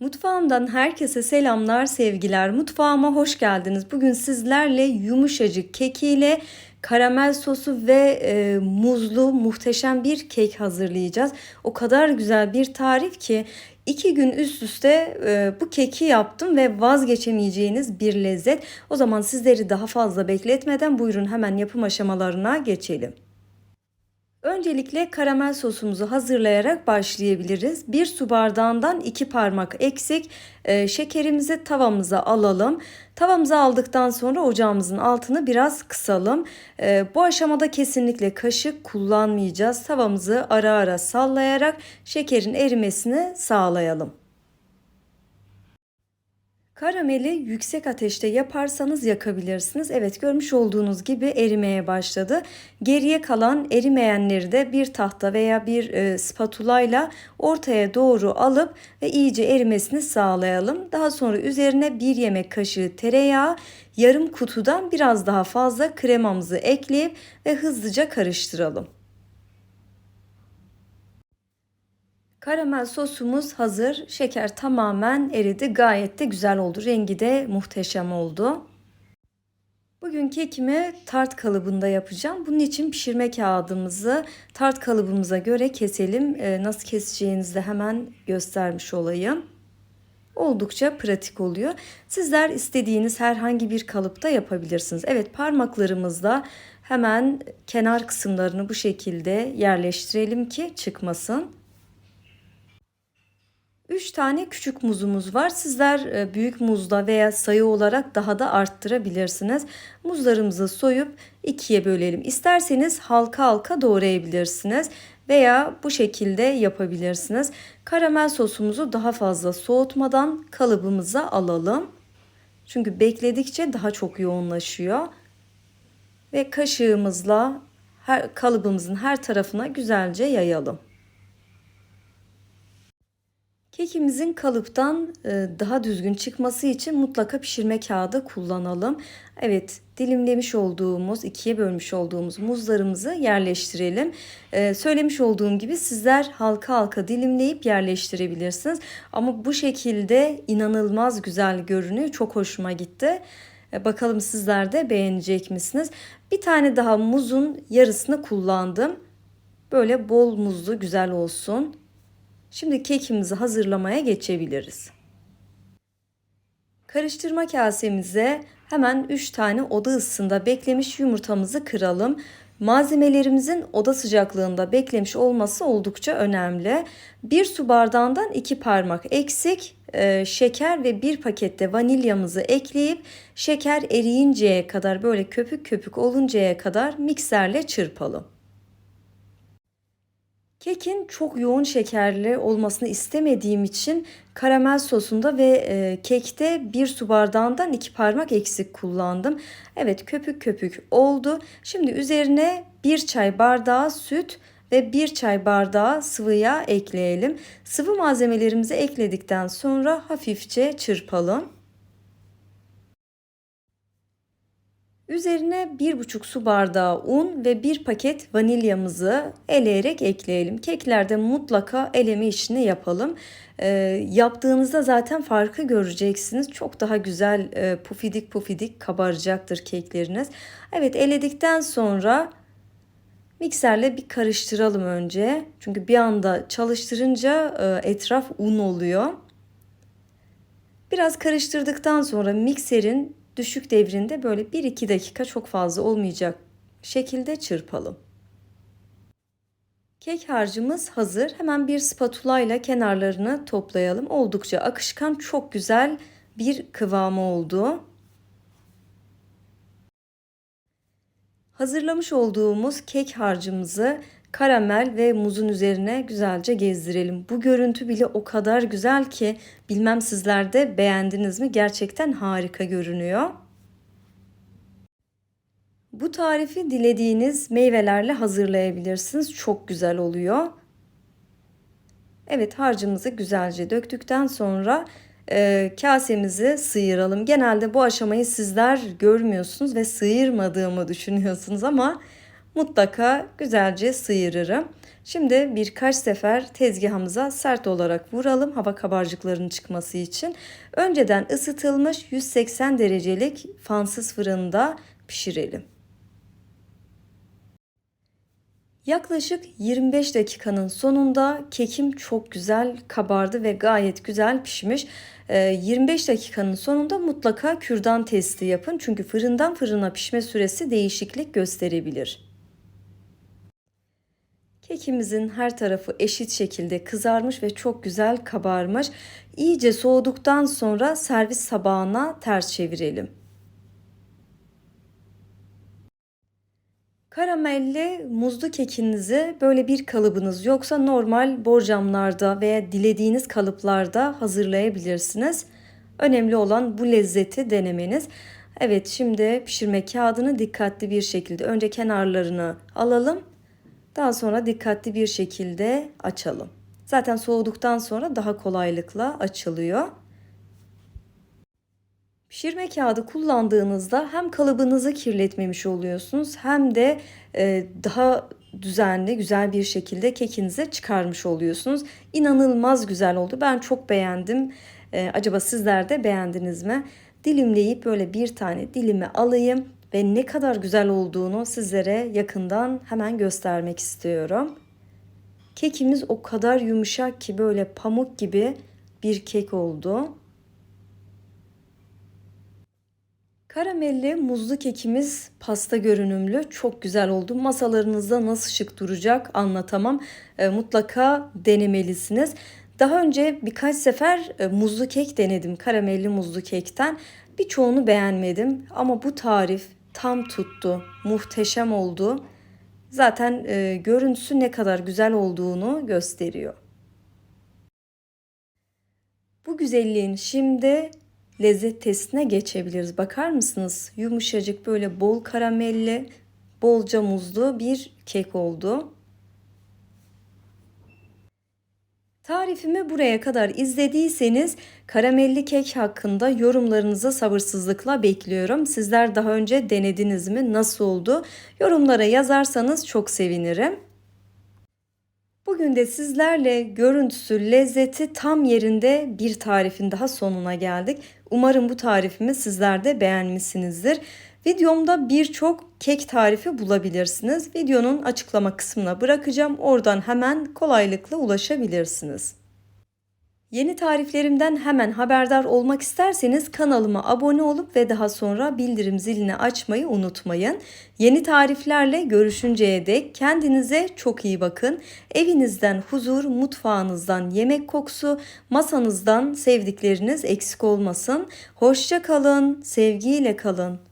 Mutfağımdan herkese selamlar, sevgiler. Mutfağıma hoş geldiniz. Bugün sizlerle yumuşacık kekiyle karamel sosu ve e, muzlu muhteşem bir kek hazırlayacağız. O kadar güzel bir tarif ki iki gün üst üste e, bu keki yaptım ve vazgeçemeyeceğiniz bir lezzet. O zaman sizleri daha fazla bekletmeden buyurun hemen yapım aşamalarına geçelim. Öncelikle karamel sosumuzu hazırlayarak başlayabiliriz. Bir su bardağından iki parmak eksik e, şekerimizi tavamıza alalım. Tavamıza aldıktan sonra ocağımızın altını biraz kısalım. E, bu aşamada kesinlikle kaşık kullanmayacağız. Tavamızı ara ara sallayarak şekerin erimesini sağlayalım. Karameli yüksek ateşte yaparsanız yakabilirsiniz. Evet görmüş olduğunuz gibi erimeye başladı. Geriye kalan erimeyenleri de bir tahta veya bir e, spatula ile ortaya doğru alıp ve iyice erimesini sağlayalım. Daha sonra üzerine bir yemek kaşığı tereyağı, yarım kutudan biraz daha fazla kremamızı ekleyip ve hızlıca karıştıralım. Karamel sosumuz hazır. Şeker tamamen eridi. Gayet de güzel oldu. Rengi de muhteşem oldu. Bugün kekimi tart kalıbında yapacağım. Bunun için pişirme kağıdımızı tart kalıbımıza göre keselim. Ee, nasıl keseceğinizi de hemen göstermiş olayım. Oldukça pratik oluyor. Sizler istediğiniz herhangi bir kalıpta yapabilirsiniz. Evet parmaklarımızla hemen kenar kısımlarını bu şekilde yerleştirelim ki çıkmasın. 3 tane küçük muzumuz var. Sizler e, büyük muzda veya sayı olarak daha da arttırabilirsiniz. Muzlarımızı soyup ikiye bölelim. İsterseniz halka halka doğrayabilirsiniz veya bu şekilde yapabilirsiniz. Karamel sosumuzu daha fazla soğutmadan kalıbımıza alalım. Çünkü bekledikçe daha çok yoğunlaşıyor. Ve kaşığımızla her kalıbımızın her tarafına güzelce yayalım. Kekimizin kalıptan e, daha düzgün çıkması için mutlaka pişirme kağıdı kullanalım. Evet dilimlemiş olduğumuz, ikiye bölmüş olduğumuz muzlarımızı yerleştirelim. Ee, söylemiş olduğum gibi sizler halka halka dilimleyip yerleştirebilirsiniz. Ama bu şekilde inanılmaz güzel görünüyor. Çok hoşuma gitti. Ee, bakalım sizler de beğenecek misiniz? Bir tane daha muzun yarısını kullandım. Böyle bol muzlu güzel olsun. Şimdi kekimizi hazırlamaya geçebiliriz. Karıştırma kasemize hemen 3 tane oda ısısında beklemiş yumurtamızı kıralım. Malzemelerimizin oda sıcaklığında beklemiş olması oldukça önemli. Bir su bardağından 2 parmak eksik e, şeker ve bir pakette vanilyamızı ekleyip şeker eriyinceye kadar böyle köpük köpük oluncaya kadar mikserle çırpalım. Kekin çok yoğun şekerli olmasını istemediğim için karamel sosunda ve e, kekte bir su bardağından iki parmak eksik kullandım. Evet köpük köpük oldu. Şimdi üzerine bir çay bardağı süt ve bir çay bardağı sıvı yağ ekleyelim. Sıvı malzemelerimizi ekledikten sonra hafifçe çırpalım. Üzerine 1,5 su bardağı un ve 1 paket vanilyamızı eleyerek ekleyelim. Keklerde mutlaka eleme işini yapalım. E, yaptığınızda zaten farkı göreceksiniz. Çok daha güzel e, pufidik pufidik kabaracaktır kekleriniz. Evet eledikten sonra mikserle bir karıştıralım önce. Çünkü bir anda çalıştırınca e, etraf un oluyor. Biraz karıştırdıktan sonra mikserin düşük devrinde böyle 1-2 dakika çok fazla olmayacak şekilde çırpalım. Kek harcımız hazır. Hemen bir spatula ile kenarlarını toplayalım. Oldukça akışkan, çok güzel bir kıvamı oldu. Hazırlamış olduğumuz kek harcımızı karamel ve muzun üzerine güzelce gezdirelim. Bu görüntü bile o kadar güzel ki bilmem sizler de beğendiniz mi? Gerçekten harika görünüyor. Bu tarifi dilediğiniz meyvelerle hazırlayabilirsiniz. Çok güzel oluyor. Evet harcımızı güzelce döktükten sonra e, kasemizi sıyıralım. Genelde bu aşamayı sizler görmüyorsunuz ve sıyırmadığımı düşünüyorsunuz ama mutlaka güzelce sıyırırım. Şimdi birkaç sefer tezgahımıza sert olarak vuralım hava kabarcıklarının çıkması için. Önceden ısıtılmış 180 derecelik fansız fırında pişirelim. Yaklaşık 25 dakikanın sonunda kekim çok güzel kabardı ve gayet güzel pişmiş. 25 dakikanın sonunda mutlaka kürdan testi yapın. Çünkü fırından fırına pişme süresi değişiklik gösterebilir. Kekimizin her tarafı eşit şekilde kızarmış ve çok güzel kabarmış. İyice soğuduktan sonra servis tabağına ters çevirelim. Karamelli muzlu kekinizi böyle bir kalıbınız yoksa normal borcamlarda veya dilediğiniz kalıplarda hazırlayabilirsiniz. Önemli olan bu lezzeti denemeniz. Evet şimdi pişirme kağıdını dikkatli bir şekilde önce kenarlarını alalım. Daha sonra dikkatli bir şekilde açalım. Zaten soğuduktan sonra daha kolaylıkla açılıyor. Pişirme kağıdı kullandığınızda hem kalıbınızı kirletmemiş oluyorsunuz hem de e, daha düzenli güzel bir şekilde kekinizi çıkarmış oluyorsunuz. İnanılmaz güzel oldu. Ben çok beğendim. E, acaba sizler de beğendiniz mi? Dilimleyip böyle bir tane dilimi alayım ve ne kadar güzel olduğunu sizlere yakından hemen göstermek istiyorum. Kekimiz o kadar yumuşak ki böyle pamuk gibi bir kek oldu. Karamelli muzlu kekimiz pasta görünümlü çok güzel oldu. Masalarınızda nasıl şık duracak anlatamam. E, mutlaka denemelisiniz. Daha önce birkaç sefer e, muzlu kek denedim. Karamelli muzlu kekten. Birçoğunu beğenmedim ama bu tarif tam tuttu. Muhteşem oldu. Zaten e, görüntüsü ne kadar güzel olduğunu gösteriyor. Bu güzelliğin şimdi lezzet testine geçebiliriz. Bakar mısınız? Yumuşacık böyle bol karamelli, bolca muzlu bir kek oldu. Tarifimi buraya kadar izlediyseniz karamelli kek hakkında yorumlarınızı sabırsızlıkla bekliyorum. Sizler daha önce denediniz mi? Nasıl oldu? Yorumlara yazarsanız çok sevinirim. Bugün de sizlerle görüntüsü, lezzeti tam yerinde bir tarifin daha sonuna geldik. Umarım bu tarifimi sizler de beğenmişsinizdir. Videomda birçok kek tarifi bulabilirsiniz. Videonun açıklama kısmına bırakacağım. Oradan hemen kolaylıkla ulaşabilirsiniz. Yeni tariflerimden hemen haberdar olmak isterseniz kanalıma abone olup ve daha sonra bildirim zilini açmayı unutmayın. Yeni tariflerle görüşünceye dek kendinize çok iyi bakın. Evinizden huzur, mutfağınızdan yemek kokusu, masanızdan sevdikleriniz eksik olmasın. Hoşça kalın, sevgiyle kalın.